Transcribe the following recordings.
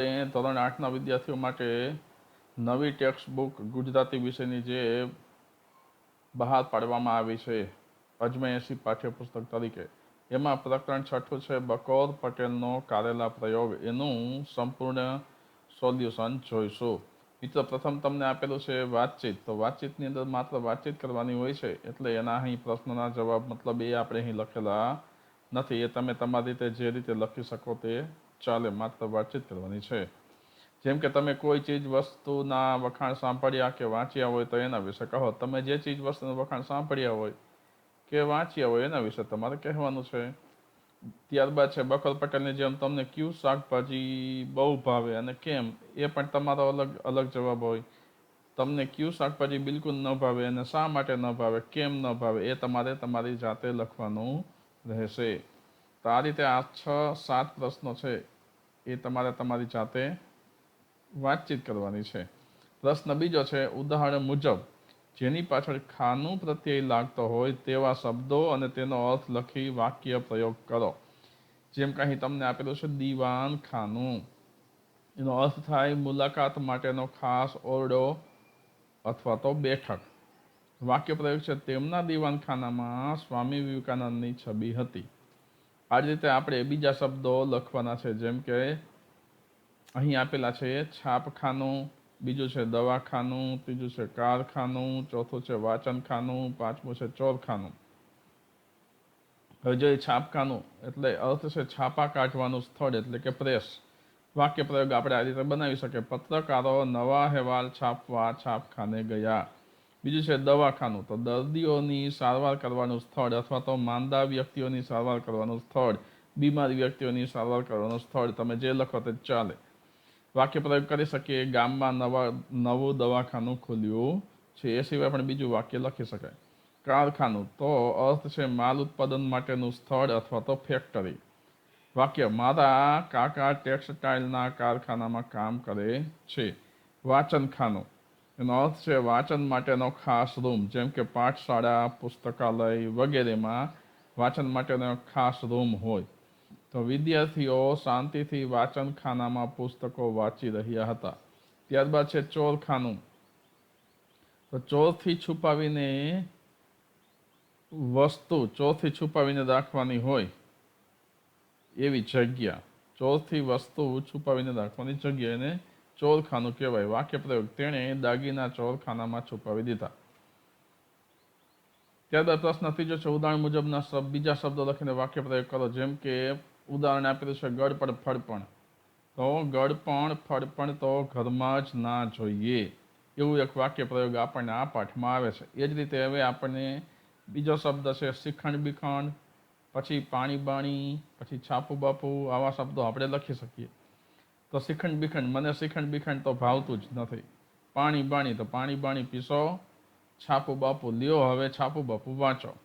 ધોરણ આઠના વિદ્યાર્થીઓ માટે નવી ટેક્સ્ટ બુક ગુજરાતી વિષયની જે બહાર પાડવામાં આવી છે અજમેયસી પાઠ્યપુસ્તક તરીકે. એમાં પ્રકરણ છઠ્ઠું છે બકોર પટેલનો કારેલા પ્રયોગ. એનું સંપૂર્ણ સોલ્યુશન જોઈશું. મિત્રો, પ્રથમ તમને આપેલું છે વાતચીત. તો વાતચીતની અંદર માત્ર વાતચીત કરવાની હોય છે, એટલે એના અહીં પ્રશ્નના જવાબ, મતલબ એ આપણે અહીં લખેલા નથી, એ તમે તમારી રીતે જે રીતે લખી શકો તે ચાલે, માત્ર વાતચીત કરવાની છે. જેમ કે તમે કોઈ ચીજ વસ્તુના વખાણ સાંભળ્યા કે વાંચ્યા હોય તો એના વિશે કહો. તમે જે ચીજ વસ્તુનું વખાણ સાંભળ્યા હોય કે વાંચ્યા હોય એના વિશે તમારે કહેવાનું છે. ત્યારબાદ છે બકર પટેલની જેમ તમને કયું શાકભાજી બહુ ભાવે અને કેમ, એ પણ તમારો અલગ અલગ જવાબ હોય. તમને કયું શાકભાજી બિલકુલ ન ભાવે અને શા માટે ન ભાવે, કેમ ન ભાવે, એ તમારે તમારી જાતે લખવાનું રહેશે. તો આ રીતે આ છ, સાત પ્રશ્નો છે એ તમારે તમારી જાતે વાતચીત કરવાની છે. પ્રશ્ન બીજો છે, ઉદાહરણ મુજબ, જેની પાછળ ખાનું પ્રત્યય લાગતો હોય તેવા શબ્દો અને તેનો અર્થ લખી વાક્ય પ્રયોગ કરો. જેમ કે અહીં તમને આપેલું છે, દીવાન ખાનું. એનો અર્થ થાય મુલાકાત માટેનો ખાસ ઓરડો અથવા તો બેઠક. વાક્ય પ્રયોગ છે, તેમના દીવાનખાનામાં સ્વામી વિવેકાનંદની છબી હતી. આ જ રીતે આપણે બીજા શબ્દો લખવાના છે, જેમ કે, અહીં આપેલા છે, છાપખાનું, બીજું છે, દવાખાનું, ત્રીજું છે, કારખાનું, ચોથું છે, વાચનખાનું, પાંચમું છે, ચોરખાનું. હવે જો છાપખાનું, એટલે અર્થ છે છાપા કાઢવાનું સ્થળ, એટલે કે પ્રેસ. વાક્ય પ્રયોગ આપણે આ રીતે બનાવી શકીએ. પત્રકારો નવા અહેવાલ છાપવા છાપખાને ગયા. બીજું છે દવાખાનું. તો દર્દીઓની સારવાર કરવાનું સ્થળ અથવા તો માંદા વ્યક્તિઓની સારવાર કરવાનું સ્થળ, બીમાર વ્યક્તિઓની સારવાર કરવાનું સ્થળ, તમે જે લખો તે ચાલે. વાક્ય પ્રયોગ કરી શકીએ, ગામમાં નવા, નવું દવાખાનું ખુલ્યું છે, એ સિવાય પણ બીજું વાક્ય લખી શકાય. કારખાનું. તો અર્થ છે માલ ઉત્પાદન માટેનું સ્થળ અથવા તો ફેક્ટરી વાક્ય, મારા કાકા ટેક્સટાઇલના કારખાનામાં કામ કરે છે. વાચનખાનું. એનો અર્થ છે વાંચન માટેનો ખાસ રૂમ. જેમ કે પાઠશાળા, પુસ્તકાલય વગેરેમાં વાંચન માટેનો ખાસ રૂમ હોય. તો વિદ્યાર્થીઓ શાંતિથી વાંચનખાનામાં પુસ્તકો વાંચી રહ્યા હતા. ત્યારબાદ છે ચોરખાનું. તો ચોરથી છુપાવીને વસ્તુ ચોરથી છુપાવીને રાખવાની હોય એવી જગ્યા. ચોરથી વસ્તુ છુપાવીને રાખવાની જગ્યા એને ચોરખાનું કહેવાય. વાક્ય પ્રયોગ. તેણે દાગીના ચોરખાનામાં છુપાવી દીધા. ત્યારબાદ પ્રશ્ન ત્રીજો છે, ઉદાહરણ મુજબના શબ્દ, બીજા શબ્દો લખીને વાક્ય પ્રયોગ કરો. જેમ કે, ઉદાહરણ આપેલું છે ગળપણ ફળપણ તો ગળપણ ફળપણ તો ઘરમાં જ ના જોઈએ. એવું એક વાક્ય પ્રયોગ આપણને આ પાઠમાં આવે છે. એ જ રીતે હવે આપણને બીજો શબ્દ છે, શિખંડ બિખંડ, પછી પાણી બાણી, પછી છાપુ બાપુ આવા શબ્દો આપણે લખી શકીએ. તો શ્રીખંડ બિખંડ, મને શ્રીખંડ બિખંડ તો ભાવતું જ નથી. પાણી બાણી, તો પાણી બાણી પીસો છાપુ બાપુ લ્યો, હવે છાપુ બાપુ વાંચો.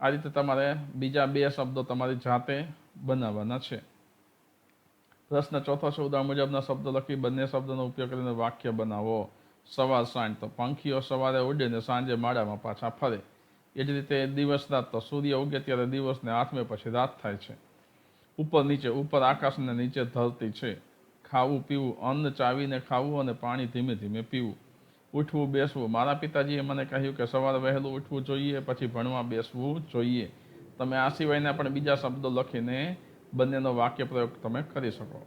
આ રીતે તમારે બીજા બે શબ્દો તમારી જાતે બનાવવાના છે. પ્રશ્ન ચોથો ઉદાહરણ મુજબના શબ્દો લખી બંને શબ્દોનો ઉપયોગ કરીને વાક્ય બનાવો. સવાર સાંજ, તો પંખીઓ સવારે ઉડે ને સાંજે માળામાં પાછા ફરે. એ જ રીતે દિવસ રાત, તો સૂર્ય ઉગે ત્યારે દિવસને આઠમે પછી રાત થાય છે. ઉપર નીચે, ઉપર આકાશને નીચે ધરતી છે. ખાવું, પીવું, અન્ન ચાવીને ખાવું અને પાણી ધીમે ધીમે પીવું. ઉઠવું, બેસવું. મારા પિતાજીએ મને કહ્યું કે સવારે વહેલું ઉઠવું જોઈએ, પછી ભણવા બેસવું જોઈએ. તમે આ સિવાયના પણ બીજા શબ્દો લખીને બંનેનો વાક્ય પ્રયોગ તમે કરી શકો.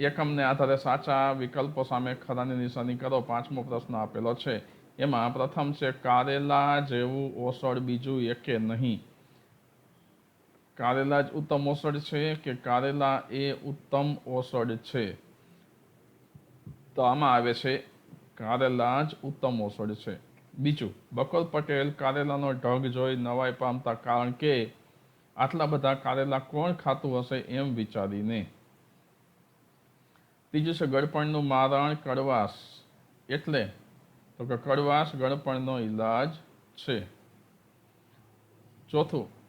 એકમને આધારે સાચા વિકલ્પો સામે ખરાની નિશાની કરો, પાંચમો પ્રશ્ન આપેલો છે. એમાં પ્રથમ છે, કારેલા જેવું ઓસળ બીજું એકે નહીં. કારેલા જ ઉત્તમ ઓસડ છે કે કારેલા એ ઉત્તમ ઓસડ છે? તો આમાં આવે છે, કારેલા જ ઉત્તમ ઓસડ છે. બીજું, બકોલ પટેલ કારેલાનો ઢગ જોઈ નવાઈ પામતા કારણ કે આટલા બધા કારેલા કોણ ખાતું હશે એમ વિચારીને. ત્રીજું છે, ગળપણનું મારણ કડવાશ. એટલે તો કે કડવાશ ગળપણનો ઈલાજ છે. ચોથું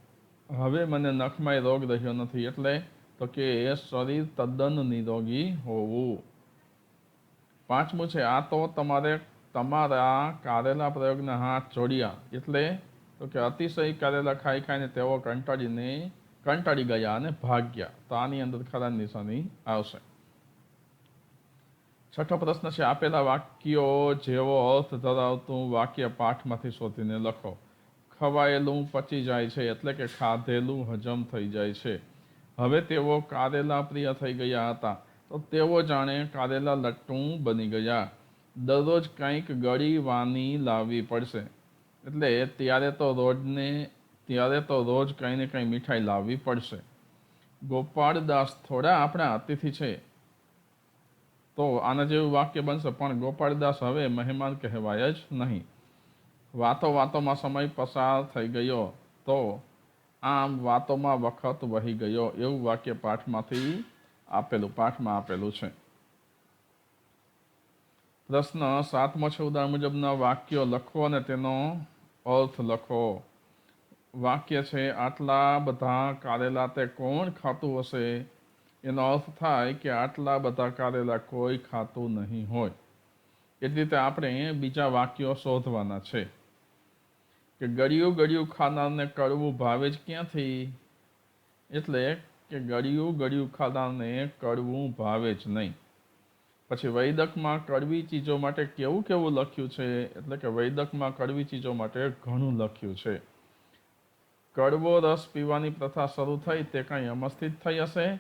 હવે મને નખમાં રોગ રહ્યો નથી એટલે તો કે એ શરીર તદ્દન નિરોગી હોવું. પાંચમું છે, આ તો તમારે તમારા કારેલા પ્રયોગના હાથ જોડ્યા એટલે તો કે અતિશય કારેલા ખાઈ ખાઈને તેઓ કંટાળીને કંટાળી ગયા અને ભાગ્યા. તો આની અંદર ખરા નિશાની આવશે. છઠ્ઠો પ્રશ્ન છે, આપેલા વાક્યો જેવો અર્થ ધરાવતું વાક્ય પાઠમાંથી શોધીને લખો. ખવાયેલું પચી જાય છે એટલે કે ખાધેલું હજમ થઈ જાય છે. હવે તેઓ કારેલા પ્રિય થઈ ગયા હતા. તો તેઓ જાણે કારેલા લટ્ટું બની ગયા. દરરોજ કંઈક ગળી વાની લાવવી પડશે. એટલે ત્યારે તો રોજને, ત્યારે તો રોજ કંઈ ને કંઈ મીઠાઈ લાવવી પડશે. ગોપાળદાસ થોડા આપણા અતિથિ છે. તો આના જેવું વાક્ય બનશે, પણ ગોપાળદાસ હવે મહેમાન કહેવાય જ નહીં. વાતો વાતોમાં સમય પસાર થઈ ગયો તો આમ વાતોમાં વખત વહી ગયો એવું વાક્ય પાઠમાંથી આપેલું, પાઠમાં આપેલું છે. પ્રશ્ન સાતમો છે, ઉદાહરણ મુજબના વાક્યો લખો અને તેનો અર્થ લખો. વાક્ય છે, આટલા બધા કારેલા તે કોણ ખાતું હશે? એનો અર્થ થાય કે આટલા બધા કારેલા કોઈ ખાતું નહીં હોય. એ રીતે આપણે બીજા વાક્યો શોધવાના છે. કે ગળ્યું ગળ્યું ખાનારને કડવું ભાવે જ ક્યાંથી? એટલે કે ગળિયું ગળ્યું ખાનારને કડવું ભાવે જ નહીં. પછી વૈદકમાં કડવી ચીજો માટે કેવું કેવું લખ્યું છે? એટલે કે વૈદકમાં કડવી ચીજો માટે ઘણું લખ્યું છે. કડવો રસ પીવાની પ્રથા શરૂ થઈ, તે કંઈ અમસ્થિત થઈ હશે?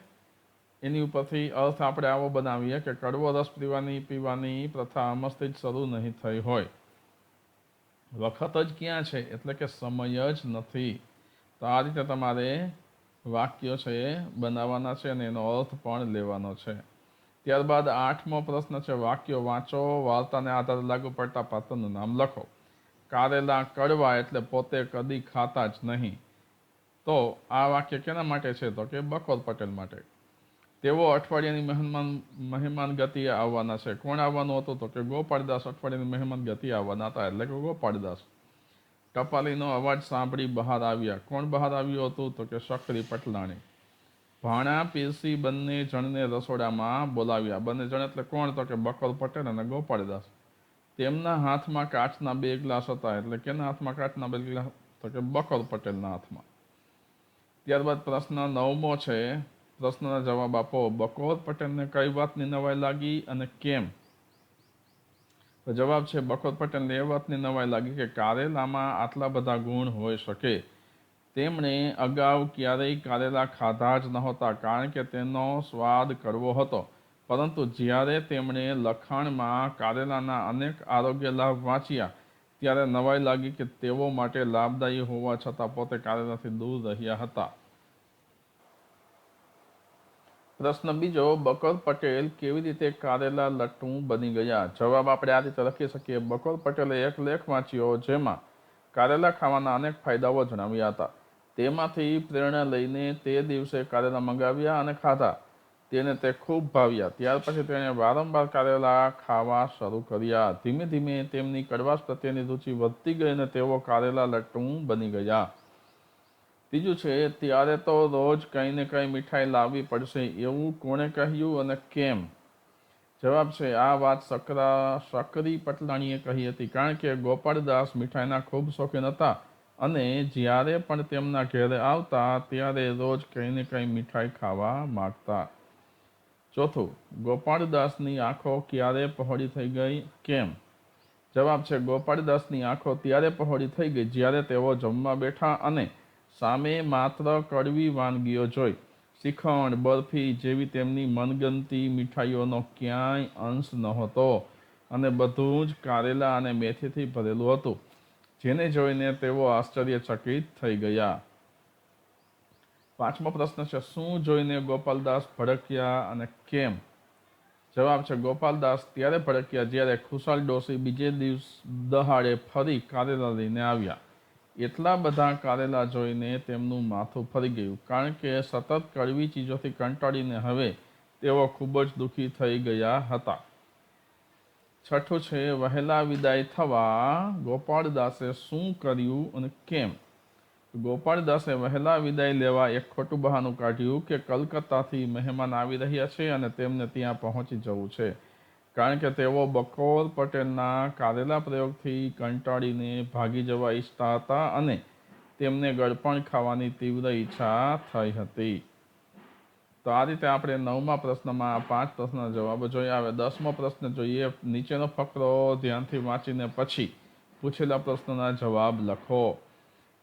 એની ઉપરથી અર્થ આપણે આવો બનાવીએ કે કડવો રસ પીવાની પીવાની પ્રથા અમસ્થિત શરૂ નહીં થઈ હોય. વખત જ ક્યાં છે? એટલે કે સમય જ નથી. તો આ રીતે તમારે વાક્યો છે એ બનાવવાના છે અને એનો અર્થ પણ લેવાનો છે. ત્યારબાદ આઠમો પ્રશ્ન છે, વાક્યો વાંચો, વાર્તાને આધારે લાગુ પડતા પાત્રનું નામ લખો. કારેલા કડવા એટલે પોતે કદી ખાતા જ નહીં. તો આ વાક્ય કેના માટે છે? તો કે બકોર પટેલ માટે. તેઓ અઠવાડિયાની મહેમાન મહેમાન ગતિએ આવવાના છે. કોણ આવવાનું હતું? તો કે ગોપાળદાસ અઠવાડિયાની મહેમાન ગતિએ આવવાના હતા, એટલે કે ગોપાળદાસ. ટપાલીનો અવાજ સાંભળી બહાર આવ્યા. કોણ બહાર આવ્યું હતું? તો કે શક્રી પટલાણી. ભાણા, પીરસી બંને જણને રસોડામાં બોલાવ્યા. બંને જણ એટલે કોણ? તો કે બકર પટેલ અને ગોપાળદાસ. તેમના હાથમાં કાચના બે ગ્લાસ હતા. એટલે કેના હાથમાં કાચના બે ગ્લાસ? તો કે બકર પટેલના હાથમાં. ત્યારબાદ પ્રશ્ન નવમો છે પ્રશ્નના જવાબ આપો. બકોર પટેલને કઈ વાતની નવાઈ લાગી અને કેમ? તો જવાબ છે બકોર પટેલને એ વાતની નવાઈ લાગી કે કારેલામાં આટલા બધા ગુણ હોઈ શકે. તેમણે અગાઉ ક્યારેય કારેલા ખાધા જ નહોતા કારણ કે તેનો સ્વાદ કરવો હતો. પરંતુ જ્યારે તેમણે લખાણમાં કારેલાના અનેક આરોગ્ય લાભ વાંચ્યા, ત્યારે નવાઈ લાગી કે તેઓ માટે લાભદાયી હોવા છતાં પોતે કારેલાથી દૂર રહ્યા હતા. પ્રશ્ન બીજો બકોર પટેલ કેવી રીતે કારેલા લટ્ટું બની ગયા? જવાબ આપણે આ રીતે લખી શકીએ. બકોર પટેલે એક લેખ વાંચ્યો જેમાં કારેલા ખાવાના અનેક ફાયદાઓ જણાવ્યા હતા. તેમાંથી પ્રેરણા લઈને તે દિવસે કારેલા મંગાવ્યા અને ખાધા. તેને તે ખૂબ ભાવ્યા. ત્યાર પછી તેણે વારંવાર કારેલા ખાવા શરૂ કર્યા. ધીમે ધીમે તેમની કડવાશ પ્રત્યેની રુચિ વધતી ગઈ અને તેઓ કારેલા લટ્ટું બની ગયા. ત્રીજું છે, ત્યારે તો રોજ કંઈ ને કંઈ મીઠાઈ લાવવી પડશે, એવું કોણે કહ્યું અને કેમ? જવાબ છે, આ વાત સકરા, સકરી પટલાણીએ કહી હતી, કારણ કે ગોપાળદાસ મીઠાઈના ખૂબ શોખીન હતા અને જ્યારે પણ તેમના ઘેરે આવતા ત્યારે રોજ કંઈ ને કંઈ મીઠાઈ ખાવા માગતા. ચોથું, ગોપાળદાસની આંખો ક્યારે પહોળી થઈ ગઈ, કેમ? જવાબ છે, ગોપાળદાસની આંખો ત્યારે પહોળી થઈ ગઈ, જ્યારે તેઓ જમવા બેઠા અને સામે માત્ર કડવી વાનગીઓ જોઈ. શ્રીખંડ બરફી જેવી તેમની મનગમતી મીઠાઈઓનો ક્યાંય અંશ નહોતો અને બધું જ કારેલા અને મેથીથી ભરેલું હતું, જેને જોઈને તેઓ આશ્ચર્યચકિત થઈ ગયા. પાંચમો પ્રશ્ન છે, શું જોઈને ગોપાલદાસ ભડક્યા અને કેમ? જવાબ છે, ગોપાલદાસ ત્યારે ભડક્યા જ્યારે ખુશાલ ડોસી બીજે દિવસ દહાડે ફરી કારેલા લઈને આવ્યા. એટલા બધા કારેલા જોઈને તેમનું માથું ફરી ગયું. કારણ કે સતત કડવી ચીજોથી કંટાળીને હવે તેઓ ખૂબ જ દુઃખી થઈ ગયા હતા. છઠ્ઠું છે, વહેલા વિદાય થવા ગોપાળદાસે શું કર્યું અને કેમ? ગોપાળદાસે વહેલા વિદાય લેવા એક ખોટું બહાનું કાઢ્યું કે કલકત્તાથી મહેમાન આવી રહ્યા છે અને તેમને ત્યાં પહોંચી જવું છે. કારણ કે તેઓ બકોર પટેલના કારેલા પ્રયોગથી કંટાળીને ભાગી જવા ઈચ્છતા હતા અને તેમને ગળપણ ખાવાની તીવ્ર ઈચ્છા થઈ હતી. તો આ રીતે આપણે નવમા પ્રશ્નમાં પાંચ પ્રશ્નના જવાબો જોઈએ. હવે દસમો પ્રશ્ન જોઈએ. નીચેનો ફકરો ધ્યાનથી વાંચીને પછી પૂછેલા પ્રશ્નના જવાબ લખો.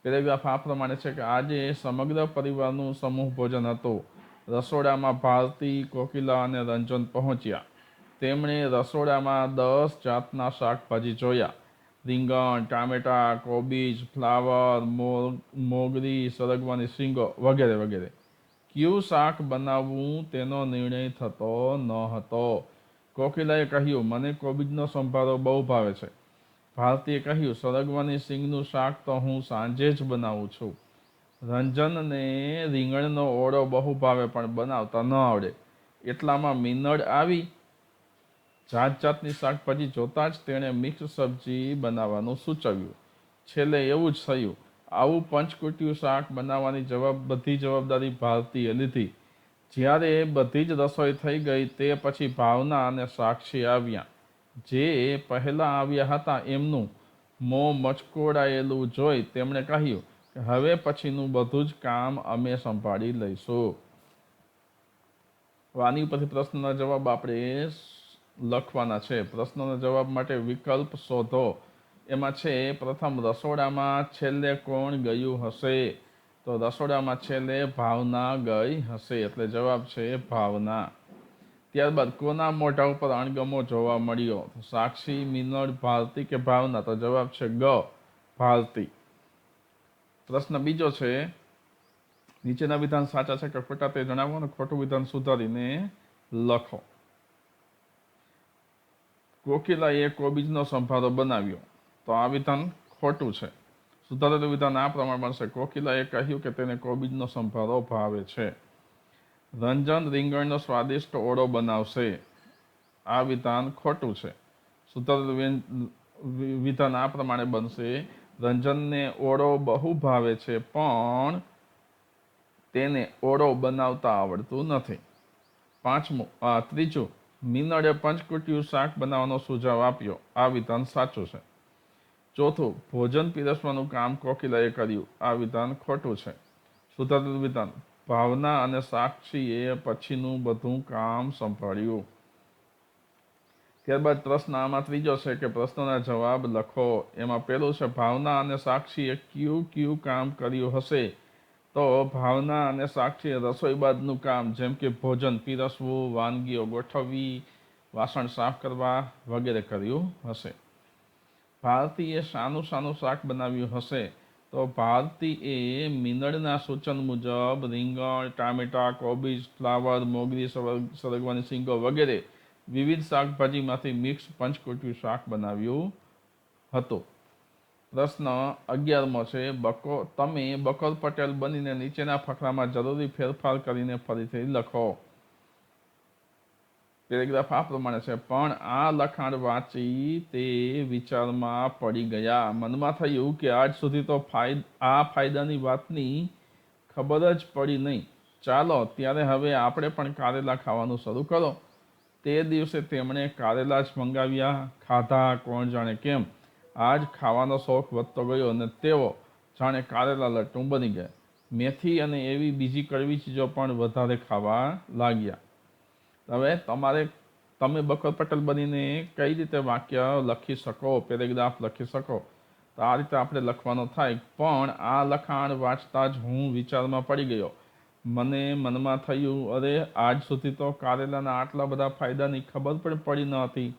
પેરેગ્રાફ આ પ્રમાણે છે કે આજે સમગ્ર પરિવારનું સમૂહ ભોજન હતું. રસોડામાં ભારતી કોકિલા અને રંજન પહોંચ્યા. તેમણે રસોડામાં દસ જાતના શાકભાજી જોયા. રીંગણ, ટામેટા, કોબીજ, ફ્લાવર મોગરી, સરગવાની શીંગો વગેરે વગેરે. કયું શાક બનાવવું તેનો નિર્ણય થતો ન હતો. કોકિલાએ કહ્યું, મને કોબીજનો સંભારો બહુ ભાવે છે. ભારતીએ કહ્યું, સરગવાની સિંગનું શાક તો હું સાંજે જ બનાવું છું. રંજનને રીંગણનો ઓળો બહુ ભાવે પણ બનાવતા ન આવડે. એટલામાં મીનળ આવી જાત જાતની શાકભાજી જોતાં જ તેણે મિક્સ સબ્જી બનાવવાનું સૂચવ્યું. છેલ્લે એવું જ થયું, આવું પંચકુટિયું શાક બનાવવાની જવાબ, બધી જવાબદારી ભારતીએ લીધી. જ્યારે બધી જ રસોઈ થઈ ગઈ, તે પછી ભાવના અને સાક્ષી આવ્યા. જે પહેલાં આવ્યા હતા એમનું મોં મચકોડાયેલું જોઈ તેમણે કહ્યું કે હવે પછીનું બધું જ કામ અમે સંભાળી લઈશું. વાની ઉપરથી પ્રશ્નના જવાબ આપણે લખવાના છે. પ્રશ્નના જવાબ માટે વિકલ્પ શોધો. એમાં છે, પ્રથમ રસોડામાં છેલ્લે કોણ ગયું હશે? તો રસોડામાં છેલ્લે ભાવના ગઈ હશે, એટલે જવાબ છે ભાવના. ત્યારબાદ કોના મોઢા ઉપર અણગમો જોવા મળ્યો? સાક્ષી મિનળ ભારતી કે ભાવના? તો જવાબ છે ગ ભારતી પ્રશ્ન બીજો છે, નીચેના વિધાન સાચા છે કે ખોટા તે જણાવો અને ખોટું વિધાન સુધારીને લખો. કોકિલાએ કોબીજનો સંભારો બનાવ્યો. તો આ વિધાન ખોટું છે. સુધારેલું વિધાન આ પ્રમાણે બનશે. કોકિલાએ કહ્યું કે તેને કોબીજનો સંભારો ભાવે છે. રંજન રીંગણનો સ્વાદિષ્ટ ઓળો બનાવશે. આ વિધાન ખોટું છે. સુધારેલું વિધાન આ પ્રમાણે બનશે. રંજનને ઓળો બહુ ભાવે છે, પણ તેને ઓળો બનાવતા આવડતું નથી. પાંચમું ત્રીજું મીનળે પંચકુટિયું શાક બનાવવાનો સુઝાવ આપ્યો. આ વિધાન સાચું છે. ચોથું, ભોજન પીરસવાનું કામ કોકિલાએ કર્યું. આ વિધાન ખોટું છે. સુધારેલું વિધાન. ભાવના અને સાક્ષીએ પછીનું બધું કામ સંભાળ્યું. ત્યારબાદ પ્રશ્ન આમાં ત્રીજો છે કે પ્રશ્નના જવાબ લખો. એમાં પેલું છે, ભાવના અને સાક્ષીએ કયું કયું કામ કર્યું હશે? તો ભાવના અને સાક્ષીએ રસોઈ બાદનું કામ, જેમ કે ભોજન પીરસવું, વાનગીઓ ગોઠવવી, વાસણ સાફ કરવા વગેરે કર્યું હશે. ભારતીએ શાનું શાનું શાક બનાવ્યું હશે તો ભારતીએ મીનળના સૂચન મુજબ રીંગણ, ટામેટા, કોબીજ, ફ્લાવર, મોગરી સરગવાની સિંગો વગેરે વિવિધ શાકભાજીમાંથી મિક્સ પંચકોટિયું શાક બનાવ્યું હતું. પ્રશ્ન અગિયારમો છે, બકો, તમે બકોર પટેલ બનીને નીચેના ફકરામાં જરૂરી ફેરફાર કરીને ફરીથી લખો. પેરેગ્રાફ આ પ્રમાણે છે, પણ આ લખાણ વાંચી તે વિચારમાં પડી ગયા. મનમાં થયું કે આજ સુધી તો આ ફાયદાની વાતની ખબર જ પડી નહીં. ચાલો, ત્યારે હવે આપણે પણ કારેલા ખાવાનું શરૂ કરો. તે દિવસે તેમણે કારેલા જ મંગાવ્યા, ખાધા કોણ જાણે કેમ? આજ ખાવાનો શોખ વધતો ગયો અને તેઓ જાણે કારેલા લટ્ટું બની ગયા. મેથી અને એવી બીજી કડવી ચીજો પણ વધારે ખાવા લાગ્યા. હવે તમારે, તમે બકર પટેલ બનીને કઈ રીતે વાક્ય લખી શકો, પેરેગ્રાફ લખી શકો? તો આ રીતે આપણે લખવાનો થાય, પણ આ લખાણ વાંચતા જ હું વિચારમાં પડી ગયો. મને મનમાં થયું, અરે આજ સુધી તો કારેલાના આટલા બધા ફાયદાની ખબર પણ પડી ન હતી.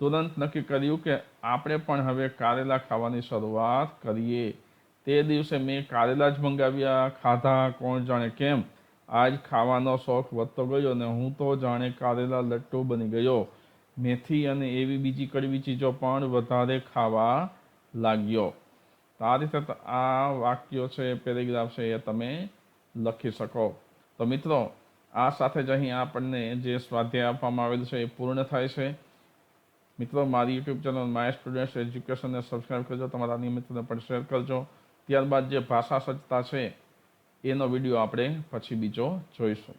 તુરંત નક્કી કર્યું કે આપણે પણ હવે કારેલા ખાવાની શરૂઆત કરીએ. તે દિવસે મેં કારેલા જ મંગાવ્યા. ખાધા, કોણ જાણે કેમ? આજ ખાવાનો શોખ વધતો ગયો અને હું તો જાણે કારેલા લટ્ટુ બની ગયો. મેથી અને એવી બીજી કડવી ચીજો પણ વધારે ખાવા લાગ્યો. આ રીતે આ વાક્યો છે, પેરેગ્રાફ છે એ તમે લખી શકો. તો મિત્રો, આ સાથે જ અહીં આપણને જે સ્વાધ્યાય આપવામાં આવેલ છે એ પૂર્ણ થાય છે. મિત્રો, મારી યુટ્યુબ ચેનલ માય સ્ટુડન્ટ્સ એજ્યુકેશનને સબસ્ક્રાઈબ કરજો, તમારા મિત્રોને પણ શેર કરજો. ત્યારબાદ જે ભાષા સજ્જતા છે, એનો વીડિયો આપણે પછી બીજો જોઈશું.